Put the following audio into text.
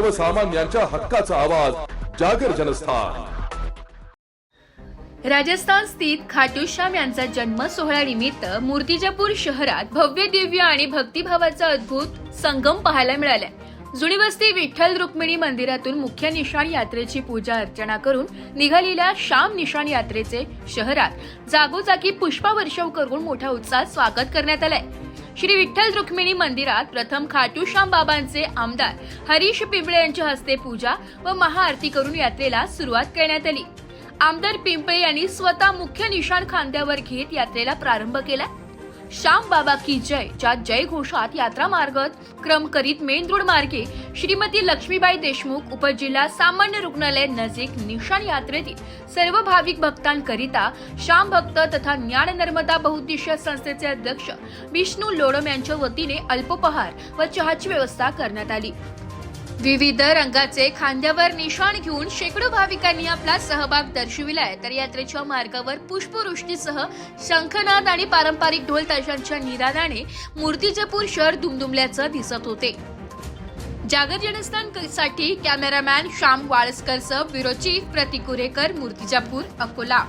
सर्वसामान्यांच्या हक्काचा आवाज जागर जनस्थान. राजस्थान स्थित खाटूश्याम यांचा जन्म सोहळ्यानिमित्त मूर्तिजापूर शहरात भव्य दिव्य आणि भक्तिभावाचा अद्भुत संगम पाहायला मिळाला जुनी वस्ती विठ्ठल रुक्मिणी मंदिरातून मुख्य निशाण यात्रेची पूजा अर्चना करून निघालेल्या श्याम निशाण यात्रेचे शहरात जागोजागी पुष्पवर्षाव करून मोठ्या उत्साहात स्वागत करण्यात आलंय. श्री विठ्ठल रुक्मिणी मंदिरात प्रथम खाटूश्याम बाबांचे आमदार हरीश पिंपळे यांच्या हस्ते पूजा व महाआरती करून यात्रेला सुरुवात करण्यात आली. आमदार पिंपळे यांनी स्वतः मुख्य निशाण खांद्यावर घेत यात्रेला प्रारंभ केला. श्याम बाबा की जय च्या जय घोषात यात्रा मार्ग क्रम करीत मेन रोड मार्गे श्रीमती लक्ष्मीबाई देशमुख उपजिल्हा सामान्य रुग्णालय नजीक निशाण यात्रेतील सर्व भाविक भक्तांकरिता श्याम भक्त तथा ज्ञान नर्मदा बहुद्देशीय संस्थेचे अध्यक्ष विष्णू लोडम यांच्या वतीने अल्पोपहार व चहाची व्यवस्था करण्यात आली. विविध रंगाचे खांद्यावर निशाण घेऊन शेकडो भाविकांनी आपला सहभाग दर्शविलाय. तर यात्रेच्या मार्गावर पुष्पवृष्टीसह शंखनाद आणि पारंपरिक ढोल ताशांच्या निरादाने मूर्तिजापूर शहर दुमदुमल्याचं दिसत होते. जागर जनस्थानसाठी कॅमेरामॅन श्याम वाळसकरसह ब्युरो चीफ प्रतिकुरेकर मूर्तिजापूर अकोला.